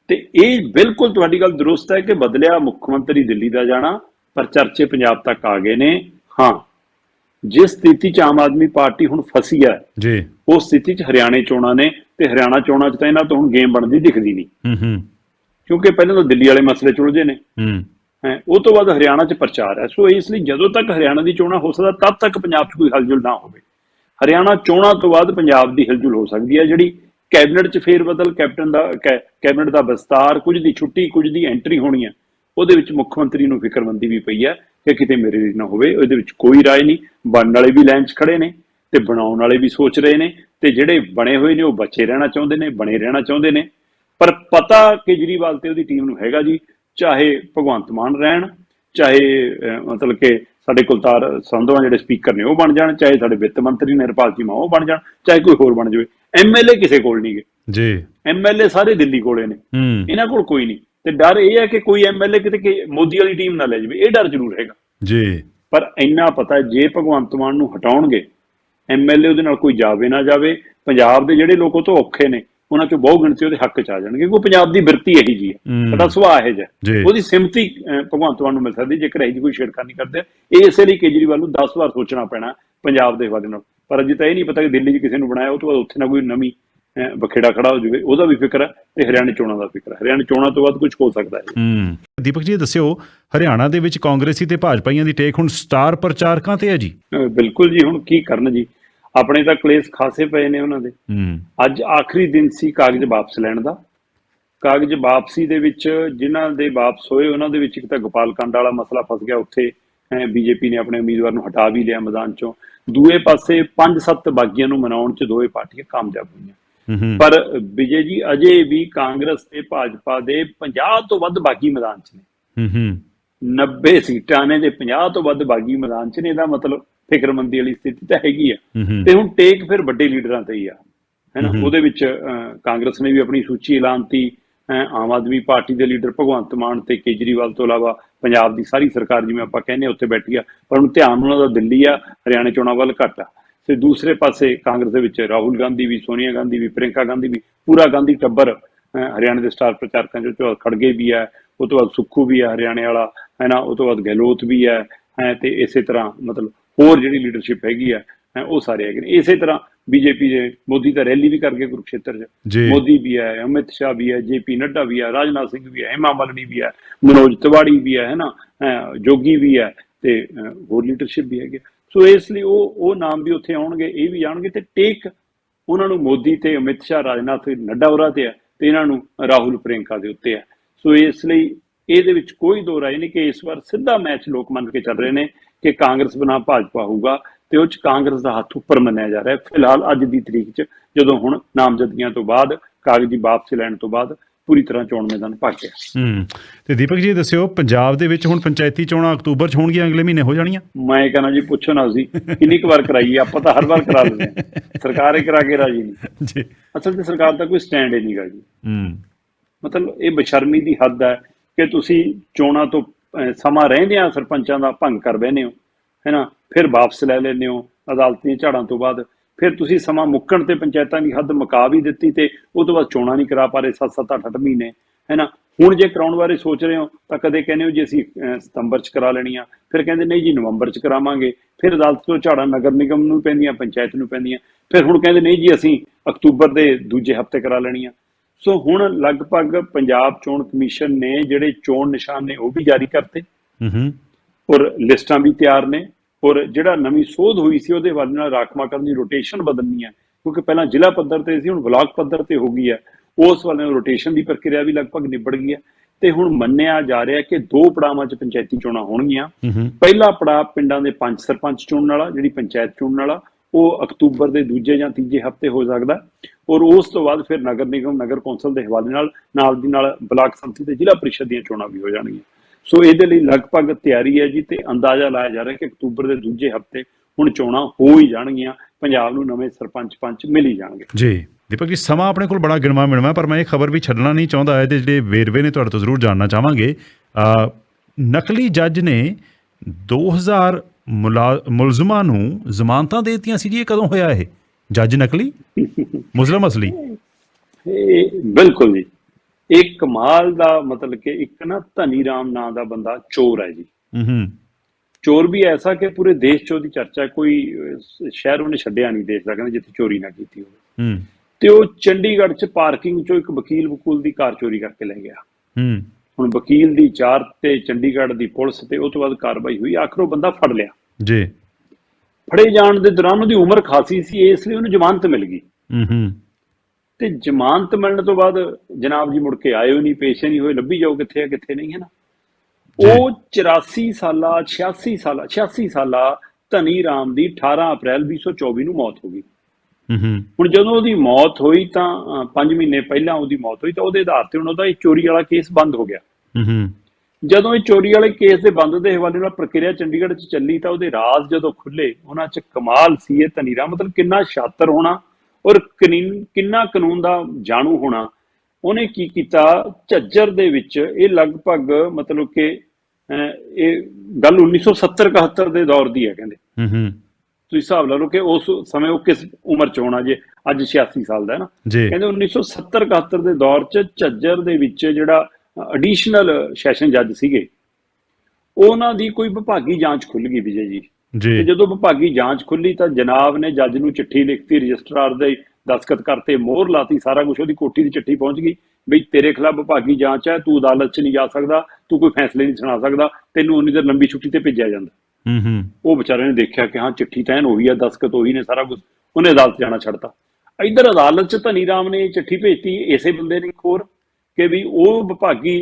ਤੇ ਇਹ ਬਿਲਕੁਲ ਤੁਹਾਡੀ ਗੱਲ ਦਰੁਸਤ ਹੈ ਕਿ ਬਦਲਿਆ ਮੁੱਖ ਮੰਤਰੀ ਦਿੱਲੀ ਦਾ ਜਾਣਾ ਪਰ ਚਰਚੇ ਪੰਜਾਬ ਤੱਕ ਆ ਗਏ ਨੇ। ਹਾਂ ਜਿਸ ਸਥਿਤੀ 'ਚ ਆਮ ਆਦਮੀ ਪਾਰਟੀ ਹੁਣ ਫਸੀ ਹੈ ਜੀ। ਉਸ ਸਥਿਤੀ 'ਚ ਹਰਿਆਣੇ ਚੋਣਾਂ ਨੇ ਤੇ ਹਰਿਆਣਾ ਚੋਣਾਂ 'ਚ ਤਾਂ ਇਹਨਾਂ ਤੋਂ ਹੁਣ ਗੇਮ ਬਣਦੀ ਦਿਖਦੀ ਨਹੀਂ। ਹੂੰ ਹੂੰ। ਕਿਉਂਕਿ ਪਹਿਲਾਂ ਤਾਂ ਦਿੱਲੀ ਵਾਲੇ ਮਸਲੇ ਚੁਲਝੇ ਨੇ। ਹੂੰ। ਹੈ, ਉਹ ਤੋਂ ਬਾਅਦ ਹਰਿਆਣਾ 'ਚ ਪ੍ਰਚਾਰ ਹੈ। ਸੋ ਇਸ ਲਈ ਜਦੋਂ ਤੱਕ ਹਰਿਆਣਾ ਦੀ ਚੋਣਾਂ ਹੋ ਸਕਦਾ, ਤਦ ਤੱਕ ਪੰਜਾਬ 'ਚ ਕੋਈ ਹਲਜ਼ੁਲ ਨਾ ਹੋਵੇ। ਹਰਿਆਣਾ ਚੋਣਾਂ ਤੋਂ ਬਾਅਦ ਪੰਜਾਬ ਦੀ ਹਲਜ਼ੁਲ ਹੋ ਸਕਦੀ ਹੈ। ਜਿਹੜੀ ਕੈਬਨਿਟ 'ਚ ਫੇਰ ਬਦਲ, ਕੈਪਟਨ ਦਾ, ਕੈ- ਕੈਬਨਿਟ ਦਾ ਵਿਸਤਾਰ, ਕੁਝ ਦੀ ਛੁੱਟੀ, ਕੁਝ ਦੀ ਐਂਟਰੀ ਹੋਣੀ ਹੈ, ਉਹਦੇ ਵਿੱਚ ਮੁੱਖ ਮੰਤਰੀ ਨੂੰ ਫਿਕਰਮੰਦੀ ਵੀ ਪਈ ਹੈ ਕਿ ਕਿਤੇ ਮੇਰੇ ਲਈ ਨਾ ਹੋਵੇ। ਉਹਦੇ ਵਿੱਚ ਕੋਈ ਰਾਏ ਨਹੀਂ। ਬਣਨ ਵਾਲੇ ਵੀ ਲਾਈਨ 'ਚ ਖੜੇ ਨੇ ਤੇ ਬਣਾਉਣ ਵਾਲੇ ਵੀ ਸੋਚ ਰਹੇ ਨੇ ਤੇ ਜਿਹੜੇ ਬਣੇ ਹੋਏ ਨੇ ਉਹ ਬਚੇ ਰਹਿਣਾ ਚਾਹੁੰਦੇ ਨੇ, ਬਣੇ ਰਹਿਣਾ ਚਾਹੁੰਦੇ ਨੇ। ਪਰ ਪਤਾ ਕੇਜਰੀਵਾਲ ਤੇ ਉਹਦੀ ਟੀਮ ਨੂੰ ਹੈਗਾ ਜੀ ਚਾਹੇ ਭਗਵੰਤ ਮਾਨ ਰਹਿਣ ਚਾਹੇ ਮਤਲਬ ਕਿ ਸਾਡੇ ਕੁਲਤਾਰ ਸੰਧਵਾ ਜਿਹੜੇ ਸਪੀਕਰ ਨੇ ਉਹ ਬਣ ਜਾਣ ਚਾਹੇ ਸਾਡੇ ਵਿੱਤ ਮੰਤਰੀ ਨਿਰਪਾਲ ਚੀਮਾ ਉਹ ਬਣ ਜਾਣ ਚਾਹੇ ਕੋਈ ਹੋਰ ਬਣ ਜਾਵੇ। ਐਮਐਲਏ ਕਿਸੇ ਕੋਲ ਨਹੀਂ ਗੇ। ਜੀ। ਐਮਐਲਏ ਸਾਰੇ ਦਿੱਲੀ ਕੋਲੇ ਨੇ। ਇਹਨਾਂ ਕੋਲ ਕੋਈ ਨਹੀਂ। ਤੇ ਡਰ ਇਹ ਹੈ ਕਿ ਕੋਈ ਐਮਐਲਏ ਕਿਤੇ ਕਿ ਮੋਦੀ ਵਾਲੀ ਟੀਮ ਨਾ ਲੈ ਜਾਵੇ। ਇਹ ਡਰ ਜ਼ਰੂਰ ਹੈਗਾ। ਜੀ। ਪਰ ਇੰਨਾ ਪਤਾ ਜੇ ਭਗਵੰਤ ਮਾਨ ਨੂੰ ਹਟਾਉਣਗੇ ਐਮਐਲਏ ਉਹਦੇ ਨਾਲ ਕੋਈ ਜਾਵੇ ਨਾ ਜਾਵੇ ਪੰਜਾਬ ਦੇ ਜਿਹੜੇ ਲੋਕ ਉਹ ਤੋਂ ਔਖੇ ਨੇ ਉਹਨਾਂ ਚੋਂ ਬਹੁ ਗਿਣਤੀ ਉਹਦੇ ਹੱਕ ਚ ਆ ਜਾਣਗੇ ਕਿਉਂਕਿ ਪੰਜਾਬ ਦੀ ਬਿਰਤੀ ਇਹੀ ਜੀ ਹੈ। ਸਾਡਾ ਸੁਭਾਅ ਇਹ ਜਿਹਾ ਜੀ। ਉਹਦੀ ਸਿਮਤੀ ਭਗਵੰਤ ਮਾਨ ਨੂੰ ਮਿਲ ਸਕਦੀ ਜੇਕਰ ਇਹੀ ਜਿਹੀ ਕੋਈ ਛੇੜਖਾਨੀ ਕਰਦੇ। ਇਹ ਇਸੇ ਲਈ ਕੇਜਰੀਵਾਲ ਨੂੰ 10 ਵਾਰ ਸੋਚਣਾ ਪੈਣਾ ਪੰਜਾਬ ਦੇ ਹਵਾਲੇ ਨਾਲ। ਪਰ ਅਜੇ ਤਾਂ ਇਹ ਨਹੀਂ ਪਤਾ ਕਿ ਦਿੱਲੀ 'ਚ ਕਿਸੇ ਨੂੰ ਬਣਾਇਆ ਉਹ ਤੋਂ ਬਾਅਦ ਉੱਥੇ ਨਾ ਕੋਈ ਨਵੀਂ ਬਖੇੜਾ ਖੜਾ ਹੋ ਜਾਵੇ। ਉਹਦਾ ਵੀ ਫਿਕਰ ਹੈ ਤੇ ਹਰਿਆਣਾ ਚੋਣਾਂ ਦਾ ਫਿਕਰ ਹੈ। ਹਰਿਆਣਾ ਚੋਣਾਂ ਤੋਂ ਬਾਅਦ ਕੁਝ ਹੋ ਸਕਦਾ ਹੈ। ਹੂੰ। ਦੀਪਕ ਜੀ ਦੱਸਿਓ ਹਰਿਆਣਾ ਦੇ ਵਿੱਚ ਕਾਂਗਰਸੀ ਤੇ ਭਾਜਪਾਈਆਂ ਦੀ ਟੇਕ ਹੁਣ ਸਟਾਰ ਪ੍ਰਚਾਰਕਾਂ ਤੇ ਹੈ ਜੀ? ਬਿਲਕੁਲ ਜੀ ਹੁਣ ਕੀ ਕਰਨ ਜੀ? ਆਪਣੇ ਤਾਂ ਕਲੇਸ਼ ਖਾਸੇ ਪਏ ਨੇ ਉਹਨਾਂ ਦੇ। ਅੱਜ ਆਖਰੀ ਦਿਨ ਸੀ ਕਾਗਜ਼ ਵਾਪਸ ਲੈਣ ਦਾ। ਕਾਗਜ਼ ਵਾਪਸੀ ਦੇ ਵਿੱਚ ਜਿਨ੍ਹਾਂ ਦੇ ਵਾਪਸ ਹੋਏ ਉਹਨਾਂ ਦੇ ਵਿੱਚ ਇੱਕ ਤਾਂ ਗੋਪਾਲ ਕੰਡ ਵਾਲਾ ਮਸਲਾ ਫਸ ਗਿਆ ਉੱਥੇ। ਬੀਜੇਪੀ ਨੇ ਆਪਣੇ ਉਮੀਦਵਾਰ ਨੂੰ ਹਟਾ ਵੀ ਲਿਆ ਮੈਦਾਨ ਚੋਂ। ਦੂਏ ਪਾਸੇ 5-7 ਬਾਗੀਆਂ ਨੂੰ ਮਨਾਉਣ 'ਚ ਦੋਵੇਂ ਪਾਰਟੀਆਂ ਕਾਮਯਾਬ ਹੋਈਆਂ। ਪਰ ਵਿਜੇ ਜੀ ਅਜੇ ਵੀ ਕਾਂਗਰਸ ਤੇ ਭਾਜਪਾ ਦੇ 50 ਤੋਂ ਵੱਧ ਬਾਗੀ ਮੈਦਾਨ 'ਚ ਨੇ। ਹੂੰ ਹੂੰ। 90 ਸੀਟਾਂ ਨੇ ਜੇ 50 ਤੋਂ ਵੱਧ ਬਾਗੀ ਮੈਦਾਨ 'ਚ ਨੇ ਇਹਦਾ ਮਤਲਬ ਫਿਕਰਮੰਦੀ ਵਾਲੀ ਸਥਿਤੀ ਤਾਂ ਹੈਗੀ ਆ। ਤੇ ਹੁਣ ਟੇਕ ਫਿਰ ਵੱਡੇ ਲੀਡਰਾਂ ਤੇ ਹੀ ਆ ਹੈਨਾ। ਉਹਦੇ ਵਿੱਚ ਕਾਂਗਰਸ ਨੇ ਵੀ ਆਪਣੀ ਸੂਚੀ ਐਲਾਨਤੀ ਆਮ ਆਦਮੀ ਪਾਰਟੀ ਦੇ ਲੀਡਰ ਭਗਵੰਤ ਮਾਨ ਤੇ ਕੇਜਰੀਵਾਲ ਤੋਂ ਇਲਾਵਾ ਪੰਜਾਬ ਦੀ ਸਾਰੀ ਸਰਕਾਰ ਜਿਵੇਂ ਆਪਾਂ ਕਹਿੰਦੇ ਉੱਥੇ ਬੈਠੀ ਆ। ਪਰ ਹੁਣ ਧਿਆਨ ਉਹਨਾਂ ਦਾ ਦਿੱਲੀ ਆ ਹਰਿਆਣਾ ਚੋਣਾਂ ਵੱਲ ਘੱਟ ਆ। ਤੇ ਦੂਸਰੇ ਪਾਸੇ ਕਾਂਗਰਸ ਦੇ ਵਿੱਚ ਰਾਹੁਲ ਗਾਂਧੀ ਵੀ ਸੋਨੀਆ ਗਾਂਧੀ ਵੀ ਪ੍ਰਿੰਕਾ ਗਾਂਧੀ ਵੀ ਪੂਰਾ ਗਾਂਧੀ ਟੱਬਰ ਹਰਿਆਣਾ ਦੇ ਸਟਾਰ ਪ੍ਰਚਾਰਕਾਂ ਚੋਂ ਖੜਗੇ ਵੀ ਹੈ ਉਹ ਤੋਂ ਬਾਅਦ ਸੁੱਖੂ ਵੀ ਹੈ ਹਰਿਆਣੇ ਵਾਲਾ ਹੈ ਨਾ? ਉਹ ਤੋਂ ਬਾਅਦ ਗਹਿਲੋਤ ਵੀ ਹੈਂ ਤੇ ਇਸੇ ਤਰ੍ਹਾਂ ਮਤਲਬ ਹੋਰ ਜਿਹੜੀ ਲੀਡਰਸ਼ਿਪ ਹੈਗੀ ਆ ਉਹ ਸਾਰੇ ਹੈਗੇ ਨੇ। ਇਸੇ ਤਰ੍ਹਾਂ ਬੀਜੇਪੀ ਦੇ ਮੋਦੀ ਤਾਂ ਰੈਲੀ ਵੀ ਕਰ ਗਏ ਕੁਰੂਕਸ਼ੇਤਰ 'ਚ। ਮੋਦੀ ਵੀ ਹੈ ਅਮਿਤ ਸ਼ਾਹ ਵੀ ਹੈ ਜੇਪੀ ਨੱਡਾ ਵੀ ਹੈ ਰਾਜਨਾਥ ਸਿੰਘ ਵੀ ਹੈ ਹਿਮਾ ਮਾਲਿਨੀ ਵੀ ਹੈ ਮਨੋਜ ਤਿਵਾੜੀ ਵੀ ਹੈ ਨਾ ਜੋਗੀ ਵੀ ਹੈ ਤੇ ਹੋਰ ਲੀਡਰਸ਼ਿਪ ਵੀ ਹੈਗੇ। ਸੋ ਇਸ ਲਈ ਉਹ ਉਹ ਨਾਮ ਵੀ ਉੱਥੇ ਆਉਣਗੇ ਇਹ ਵੀ ਜਾਣਗੇ ਤੇ ਟੇਕ ਉਹਨਾਂ ਨੂੰ ਮੋਦੀ ਤੇ ਅਮਿਤ ਸ਼ਾਹ ਰਾਜਨਾਥ ਨੱਡਾ ਹੋਰਾਂ ਤੇ ਹੈ ਤੇ ਇਹਨਾਂ ਨੂੰ ਰਾਹੁਲ ਪ੍ਰਿੰਕਾ ਦੇ ਉੱਤੇ ਹੈ। ਸੋ ਇਸ ਲਈ ਇਹਦੇ ਵਿੱਚ ਕੋਈ ਦੋ ਰਾਏ ਨਹੀਂ ਕਿ ਇਸ ਵਾਰ ਸਿੱਧਾ ਮੈਚ ਲੋਕ ਮੰਨ ਕੇ ਚੱਲ ਰਹੇ ਨੇ। ਕਿ ਕਾਂਗਰਸ ਬਣਾ ਭਾਜਪਾ ਹੋਊਗਾ ਤੇ ਉਹ ਚ ਕਾਂਗਰਸ ਦਾ ਹੱਥ ਉੱਪਰ ਮੰਨਿਆ ਜਾ ਰਿਹਾ ਹੈ। ਫਿਲਹਾਲ ਅੱਜ ਦੀ ਤਰੀਕ 'ਚ ਜਦੋਂ ਹੁਣ ਨਾਮਜ਼ਦਗੀਆਂ ਤੋਂ ਬਾਅਦ ਕਾਗਜ਼ੀ ਵਾਪਸੀ ਲੈਣ ਤੋਂ ਬਾਅਦ ਪੂਰੀ ਤਰ੍ਹਾਂ ਚੋਣ ਮੈਦਾਨ ਭਰ ਗਿਆ। ਹੂੰ ਤੇ ਦੀਪਕ ਜੀ ਦੱਸਿਓ ਪੰਜਾਬ ਦੇ ਵਿੱਚ ਹੁਣ ਪੰਚਾਇਤੀ ਚੋਣਾਂ ਅਕਤੂਬਰ ਚ ਹੋਣਗੀਆਂ ਅਗਲੇ ਮਹੀਨੇ ਹੋ ਜਾਣੀਆਂ? ਮੈਂ ਕਹਿੰਦਾ ਜੀ ਪੁੱਛੋ ਨਾ ਅਸੀਂ ਕਿੰਨੀ ਕੁ ਵਾਰ ਕਰਾਈ ਹੈ ਆਪਾਂ ਤਾਂ ਹਰ ਵਾਰ ਕਰਾ ਹਾਂ। ਸਰਕਾਰ ਹੀ ਕਰਾ ਕੇ ਰਾਜੀ ਨਹੀਂ। ਜੀ। ਅਸਲ 'ਚ ਸਰਕਾਰ ਦਾ ਕੋਈ ਸਟੈਂਡ ਹੀ ਨਹੀਂਗਾ ਜੀ। ਹੂੰ। ਮਤਲਬ ਇਹ ਬਸ਼ਰਮੀ ਦੀ ਹੱਦ ਹੈ ਕਿ ਤੁਸੀਂ ਚੋਣਾਂ ਤੋਂ ਸਮਾਂ ਰਹਿੰਦਿਆਂ ਸਰਪੰਚਾਂ ਦਾ ਭੰਗ ਕਰ ਬਹਿੰਦੇ ਹੋ ਹੈਨਾ ਫਿਰ ਵਾਪਸ ਲੈ ਲੈਂਦੇ ਹੋ ਅਦਾਲਤੀ ਝਾੜਾਂ ਤੋਂ ਬਾਅਦ। ਫਿਰ ਤੁਸੀਂ ਸਮਾਂ ਮੁੱਕਣ ਤੇ ਪੰਚਾਇਤਾਂ ਦੀ ਹੱਦ ਮੁਕਾ ਵੀ ਦਿੱਤੀ ਤੇ ਉਹ ਤੋਂ ਬਾਅਦ ਚੋਣਾਂ ਨਹੀਂ ਕਰਾ ਪਾ ਰਹੇ 7-7 8-8 ਮਹੀਨੇ ਹੈਨਾ ਹੁਣ ਜੇ ਕਰਾਉਣ ਬਾਰੇ ਸੋਚ ਰਹੇ ਹੋ, ਤਾਂ ਕਦੇ ਕਹਿੰਦੇ ਹੋ ਜੀ ਅਸੀਂ ਸਤੰਬਰ 'ਚ ਕਰਾ ਲੈਣੀ ਆ ਫਿਰ ਕਹਿੰਦੇ ਨਹੀਂ ਜੀ ਨਵੰਬਰ 'ਚ ਕਰਾਵਾਂਗੇ। ਫਿਰ ਅਦਾਲਤ ਤੋਂ ਝਾੜਾਂ ਨਗਰ ਨਿਗਮ ਨੂੰ ਪੈਂਦੀਆਂ, ਪੰਚਾਇਤ ਨੂੰ ਪੈਂਦੀਆਂ। ਫਿਰ ਹੁਣ ਕਹਿੰਦੇ ਨਹੀਂ ਜੀ ਅਸੀਂ ਅਕਤੂਬਰ ਦੇ ਦੂਜੇ ਹਫ਼ਤੇ ਕਰਾ ਲੈਣੀਆਂ। ਸੋ ਹੁਣ ਲਗਭਗ ਪੰਜਾਬ ਚੋਣ ਕਮਿਸ਼ਨ ਨੇ ਜਿਹੜੇ ਚੋਣ ਨਿਸ਼ਾਨ ਨੇ ਉਹ ਵੀ ਜਾਰੀ ਕਰਤੇ। ਹੂੰ ਔਰ ਲਿਸਟਾਂ ਵੀ ਤਿਆਰ ਨੇ। ਔਰ ਜਿਹੜਾ ਨਵੀਂ ਸੋਧ ਹੋਈ ਸੀ ਉਹਦੇ ਵੱਲ ਨਾਲ ਰਾਖਵਾਂਕਰਨ ਦੀ ਰੋਟੇਸ਼ਨ ਬਦਲਣੀ ਹੈ। ਕਿਉਂਕਿ ਪਹਿਲਾਂ ਜ਼ਿਲ੍ਹਾ ਪੱਧਰ ਤੇ ਸੀ ਹੁਣ ਬਲਾਕ ਪੱਧਰ ਤੇ ਹੋ ਗਈ ਹੈ। ਉਸ ਵੱਲ ਨਾਲ ਰੋਟੇਸ਼ਨ ਦੀ ਪ੍ਰਕਿਰਿਆ ਵੀ ਲਗਭਗ ਨਿਬੜ ਗਈ ਹੈ। ਤੇ ਹੁਣ ਮੰਨਿਆ ਜਾ ਰਿਹਾ ਕਿ ਦੋ ਪੜਾਵਾਂ 'ਚ ਪੰਚਾਇਤੀ ਚੋਣਾਂ ਹੋਣਗੀਆਂ। ਪਹਿਲਾ ਪੜਾਅ ਪਿੰਡਾਂ ਦੇ ਪੰਜ ਸਰਪੰਚ ਚੁਣਨ ਵਾਲਾ ਜਿਹੜੀ ਪੰਚਾਇਤ ਚੁਣਨ ਵਾਲਾ ਉਹ ਅਕਤੂਬਰ ਦੇ ਦੂਜੇ ਜਾਂ ਤੀਜੇ ਹਫ਼ਤੇ ਹੋ ਸਕਦਾ ਔਰ ਉਸ ਤੋਂ ਬਾਅਦ ਫਿਰ ਨਗਰ ਨਿਗਮ, ਨਗਰ ਕੌਂਸਲ ਦੇ ਹਵਾਲੇ ਨਾਲ ਨਾਲ ਦੀ ਨਾਲ ਬਲਾਕ ਸੰਮਤੀ ਤੇ ਜ਼ਿਲ੍ਹਾ ਪਰਿਸ਼ਦ ਦੀਆਂ ਚੋਣਾਂ ਵੀ ਹੋ ਜਾਣਗੀਆਂ। ਸੋ ਇਹਦੇ ਲਈ ਲਗਭਗ ਤਿਆਰੀ ਹੈ ਜੀ ਤੇ ਅੰਦਾਜ਼ਾ ਲਾਇਆ ਜਾ ਰਿਹਾ ਕਿ ਅਕਤੂਬਰ ਦੇ ਦੂਜੇ ਹਫ਼ਤੇ ਹੁਣ ਚੋਣਾਂ ਹੋ ਹੀ ਜਾਣਗੀਆਂ। ਪੰਜਾਬ ਨੂੰ ਨਵੇਂ ਸਰਪੰਚ ਪੰਚ ਮਿਲ ਹੀ ਜਾਣਗੇ। ਜੀ। ਦੀਪਕ ਜੀ, ਸਮਾਂ ਆਪਣੇ ਕੋਲ ਬੜਾ ਗਿਣਵਾ ਮਿਣਵਾ ਪਰ ਮੈਂ ਇਹ ਖਬਰ ਵੀ ਛੱਡਣਾ ਨਹੀਂ ਚਾਹੁੰਦਾ। ਇਹਦੇ ਜਿਹੜੇ ਵੇਰਵੇ ਨੇ, ਤੁਹਾਡੇ ਤੋਂ ਜ਼ਰੂਰ ਜਾਣਨਾ ਚਾਹਾਂਗੇ। ਨਕਲੀ ਜੱਜ ਨੇ 2000 ਮੁਲਾ- ਮੁਲਜ਼ਮਾਂ ਨੂੰ ਜ਼ਮਾਨਤਾਂ ਦੇ ਦਿੱਤੀਆਂ ਸੀ ਜੀ ਇਹ ਕਦੋਂ ਹੋਇਆ ਇਹ? ਜੱਜ ਨਕਲੀ? ਮੁਸਲਮ ਅਸਲੀ? ਇਹ ਬਿਲਕੁਲ ਜੀ। ਇੱਕ ਕਮਾਲ ਦਾ ਮਤਲਬ ਕਿ ਇੱਕ ਨਾ ਧਨੀ ਰਾਮ ਨਾਂ ਦਾ ਬੰਦਾ ਚੋਰ ਹੈ ਜੀ। ਹੂੰ ਚੋਰ ਵੀ ਐਸਾ ਕਿ ਪੂਰੇ ਦੇਸ਼ 'ਚ ਉਹਦੀ ਚਰਚਾ। ਕੋਈ ਸ਼ਹਿਰ ਉਹਨੇ ਛੱਡਿਆ ਨਹੀਂ ਦੇਸ਼ ਦਾ ਕਹਿੰਦੇ ਜਿੱਥੇ ਚੋਰੀ ਨਾ ਕੀਤੀ ਹੋਵੇ। ਹੂੰ। ਤੇ ਉਹ ਚੰਡੀਗੜ੍ਹ 'ਚ ਪਾਰਕਿੰਗ 'ਚੋਂ ਇੱਕ ਵਕੀਲ ਵਕੂਲ ਦੀ ਕਾਰ ਚੋਰੀ ਕਰਕੇ ਲੈ ਗਿਆ। ਹੂੰ। ਹੁਣ ਵਕੀਲ ਦੀ ਚਾਰ ਤੇ ਚੰਡੀਗੜ੍ਹ ਦੀ ਪੁਲਿਸ ਤੇ ਉਹ ਤੋਂ ਬਾਅਦ ਕਾਰਵਾਈ ਹੋਈ ਆਖਰ ਉਹ ਬੰਦਾ ਫੜ ਲਿਆ। ਜੀ। ਫੜੇ ਜਾਣ ਦੇ ਦੌਰਾਨ ਉਹਦੀ ਉਮਰ ਖਾਸੀ ਸੀ ਇਸ ਲਈ ਉਹਨੂੰ ਜ਼ਮਾਨਤ ਮਿਲ ਗਈ। ਹੂੰ ਹੂੰ। ਤੇ ਜ਼ਮਾਨਤ ਮਿਲਣ ਤੋਂ ਬਾਅਦ ਜਨਾਬ ਜੀ ਮੁੜ ਕੇ ਆਏ ਹੋ ਨਹੀਂ ਪੇਸ਼ ਨਹੀਂ ਹੋਏ ਲੱਭੀ ਜਾਓ ਕਿੱਥੇ ਆ ਕਿੱਥੇ ਨਹੀਂ ਹੈ ਨਾ ਉਹ 84 ਸਾਲਾ 86 ਸਾਲਾ 86 ਸਾਲਾ ਧਨੀ ਰਾਮ ਦੀ 18 ਅਪ੍ਰੈਲ 2024 ਨੂੰ ਮੌਤ ਹੋ ਗਈ। ਹੂੰ ਹੁਣ ਜਦੋਂ ਉਹਦੀ ਮੌਤ ਹੋਈ ਤਾਂ 5 ਮਹੀਨੇ ਪਹਿਲਾਂ ਉਹਦੀ ਮੌਤ ਹੋਈ ਤਾਂ ਉਹਦੇ ਆਧਾਰ ਤੇ ਹੁਣ ਉਹਦਾ ਇਹ ਚੋਰੀ ਵਾਲਾ ਕੇਸ ਬੰਦ ਹੋ ਗਿਆ। ਹੂੰ। ਜਦੋਂ ਇਹ ਚੋਰੀ ਵਾਲੇ ਕੇਸ ਦੇ ਬੰਦ ਦੇ ਹਵਾਲੇ ਨਾਲ ਪ੍ਰਕਿਰਿਆ ਚੰਡੀਗੜ੍ਹ 'ਚ ਚੱਲੀ ਤਾਂ ਉਹਦੇ ਰਾਜ਼ ਜਦੋਂ ਖੁੱਲੇ ਉਹਨਾਂ 'ਚ ਕਮਾਲ ਸੀ ਇਹ ਧਨੀਰਾ ਮਤਲਬ ਕਿੰਨਾ ਸ਼ਾਤਰ ਹੋਣਾ ਔਰ ਕਿੰਨਾ ਕਾਨੂੰਨ ਦਾ ਜਾਣੂ ਹੋਣਾ। ਉਹਨੇ ਕੀ ਕੀਤਾ? ਝੱਜਰ ਦੇ ਵਿੱਚ ਇਹ ਲਗਭਗ ਮਤਲਬ ਕਿ ਇਹ ਗੱਲ 1970 71 ਦੇ ਦੌਰ ਦੀ ਹੈ ਕਹਿੰਦੇ। ਹੂੰ ਹੂੰ। ਤੁਸੀਂ ਹਿਸਾਬ ਲਾ ਲਓ ਕਿ ਉਸ ਸਮੇਂ ਉਹ ਕਿਸ ਉਮਰ ਚ ਹੋਣਾ ਜੇ? ਅੱਜ 86 ਸਾਲ ਦਾ ਹੈ ਨਾ। ਕਹਿੰਦੇ 1970 71 ਦੇ ਦੌਰ ਚ ਝੱਜਰ ਦੇ ਵਿੱਚ ਜਿਹੜਾ ਐਡੀਸ਼ਨਲ ਸੈਸ਼ਨ ਜੱਜ ਸੀਗੇ। ਉਹਨਾਂ ਦੀ ਕੋਈ ਵਿਭਾਗੀ ਜਾਂਚ ਖੁੱਲ ਗਈ ਵਿਜੇ ਜੀ। ਤੇ ਜੀ ਜਦੋਂ ਵਿਭਾਗੀ ਜਾਂਚ ਖੁੱਲੀ ਤਾਂ ਜਨਾਬ ਨੇ ਜੱਜ ਨੂੰ ਚਿੱਠੀ ਲਿਖਤੀ ਰਜਿਸਟਰਾਰ ਦੇ ਦਸਖਤ ਕਰਤੇ ਮੋਹਰ ਲਾਤੀ ਸਾਰਾ ਕੁਝ ਉਹਦੀ ਕੋਠੀ ਦੀ ਚਿੱਠੀ ਪਹੁੰਚ ਗਈ ਬਈ ਤੇਰੇ ਖਿਲਾਫ ਵਿਭਾਗੀ ਜਾਂਚ ਹੈ ਤੂੰ ਅਦਾਲਤ 'ਚ ਨਹੀਂ ਜਾ ਸਕਦਾ ਤੂੰ ਕੋਈ ਫੈਸਲੇ ਨਹੀਂ ਸੁਣਾ ਸਕਦਾ ਤੈਨੂੰ ਉਨੀ ਦੇਰ ਲੰਬੀ ਛੁੱਟੀ ਤੇ ਭੇਜਿਆ ਜਾਂਦਾ। ਹੂੰ ਹੂੰ। ਉਹ ਵਿਚਾਰੇ ਨੇ ਦੇਖਿਆ ਕਿ ਹਾਂ ਚਿੱਠੀ ਤਾਂ ਉਹੀ ਆ ਦਸਖਤ ਉਹੀ ਨੇ ਸਾਰਾ ਕੁਝ ਉਹਨੇ ਅਦਾਲਤ ਜਾਣਾ ਛੱਡਤਾ। ਇਧਰ ਅਦਾਲਤ 'ਚ ਧਨੀ ਰਾਮ ਨੇ ਚਿੱਠੀ ਭੇਜਤੀ ਇਸੇ ਬੰਦੇ ਨੇ ਇੱਕ ਹੋਰ। ਕਿ ਵੀ ਉਹ ਵਿਭਾਗੀ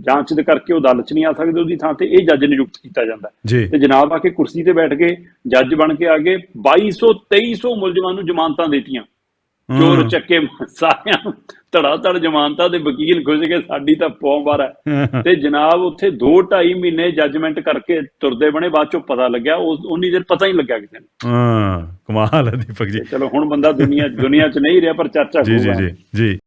ਜਾਂਚ ਦੇ ਕਰਕੇ ਉਹ ਅਦਾਲਤ 'ਚ ਨਹੀਂ ਆ ਸਕਦੇ ਉਹਦੀ ਥਾਂ ਤੇ ਇਹ ਜੱਜ ਨਿਯੁਕਤ ਕੀਤਾ ਜਾਂਦਾ। ਤੇ ਜਨਾਬ ਆ ਕੇ ਕੁਰਸੀ ਤੇ ਬੈਠ ਕੇ ਜੱਜ ਬਣ ਕੇ ਆ ਗਏ 2200 2300 ਮੁਲਜ਼ਮਾਂ ਨੂੰ ਜ਼ਮਾਨਤਾਂ ਦਿੱਤੀਆਂ। ਚੋਰ। ਚੱਕੇ ਸਾਰਿਆਂ ਧੜਾ ਧੜ ਜ਼ਮਾਨਤਾਂ ਦੇ ਵਕੀਲ ਖੁਸ਼ ਕੇ ਸਾਡੀ ਤਾਂ ਪੌਂ ਬਾਰ ਹੈ। ਤੇ ਜਨਾਬ ਉੱਥੇ 2 2.5 ਮਹੀਨੇ ਜੱਜਮੈਂਟ ਕਰਕੇ ਤੁਰਦੇ ਬਣੇ ਬਾਅਦ ਚੋਂ ਪਤਾ ਲੱਗਿਆ ਉਹ ਉਨੀ ਦੇਰ ਪਤਾ ਹੀ ਲੱਗਿਆ ਕਿਸੇ ਨੂੰ। ਹਾਂ ਕਮਾਲ ਹੈ ਦੀਪਕ ਜੀ। ਚਲੋ ਹੁਣ ਬੰਦਾ ਦੁਨੀਆ ਦੁਨੀਆ 'ਚ ਨਹੀਂ ਰਿਹਾ ਪਰ ਚਰਚਾ ਜੀ ਜੀ ਜੀ।